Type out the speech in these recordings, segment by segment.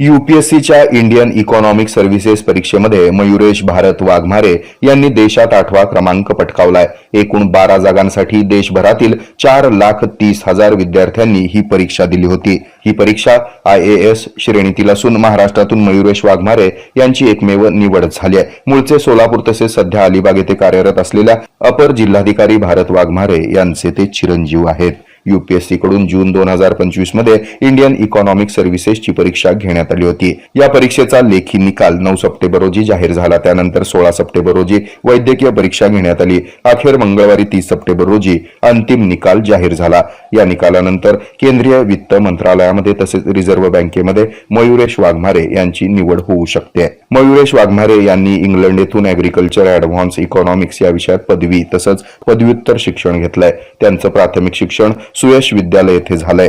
युपीएससीच्या Indian economic services परीक्षेमध्ये मयुरेश भारत वाघमारे यांनी देशात आठवा क्रमांक पटकावलाय. एकूण बारा जागांसाठी देशभरातील चार लाख तीस हजार विद्यार्थ्यांनी ही परीक्षा दिली होती. ही परीक्षा आय ए एस श्रेणीतील असून महाराष्ट्रातून मयुरेश वाघमारे यांची एकमेव निवड झाली आहे. मूळचे सोलापूर तसेच सध्या अलिबाग येथे कार्यरत असलेल्या अपर जिल्हाधिकारी भारत वाघमारे यांचे ते चिरंजीव आहेत. युपीएससीकडून जून दोन हजार पंचवीसमध्ये इंडियन इकॉनॉमिक सर्व्हिसेसची परीक्षा घेण्यात आली होती. या परीक्षेचा लेखी निकाल नऊ सप्टेंबर रोजी जाहीर झाला. त्यानंतर सोळा सप्टेंबर रोजी वैद्यकीय परीक्षा घेण्यात आली. अखेर मंगळवारी तीस सप्टेंबर रोजी अंतिम निकाल जाहीर झाला. या निकालानंतर केंद्रीय वित्त मंत्रालयामध्ये तसेच रिझर्व्ह बँकेमध्ये मयुरेश वाघमारे यांची निवड होऊ शकते. मयुरेश वाघमारे यांनी इंग्लंड येथून अॅग्रिकल्चर ऍडव्हान्स इकॉनॉमिक्स या विषयात पदवी तसंच पदव्युत्तर शिक्षण घेतलंय. त्यांचं प्राथमिक शिक्षण सुयश विद्यालय येथे झालंय.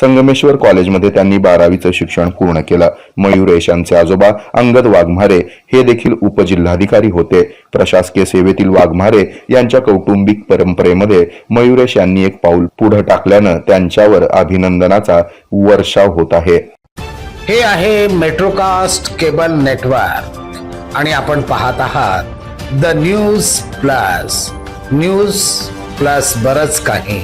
संगमेश्वर कॉलेजमध्ये त्यांनी बारावीचं शिक्षण पूर्ण केलं. मयुरेश यांचे आजोबा अंगद वाघमारे हे देखील उपजिल्हाधिकारी होते. प्रशासकीय सेवेतील वाघमारे यांच्या कौटुंबिक परंपरेमध्ये मयुरेश यांनी एक पाऊल पुढे टाकल्यानं त्यांच्यावर अभिनंदनाचा वर्षाव होत आहे. हे आहे मेट्रोकास्ट केबल नेटवर्क. आणि आपण पाहत आहात the news plus. News plus बरच काही.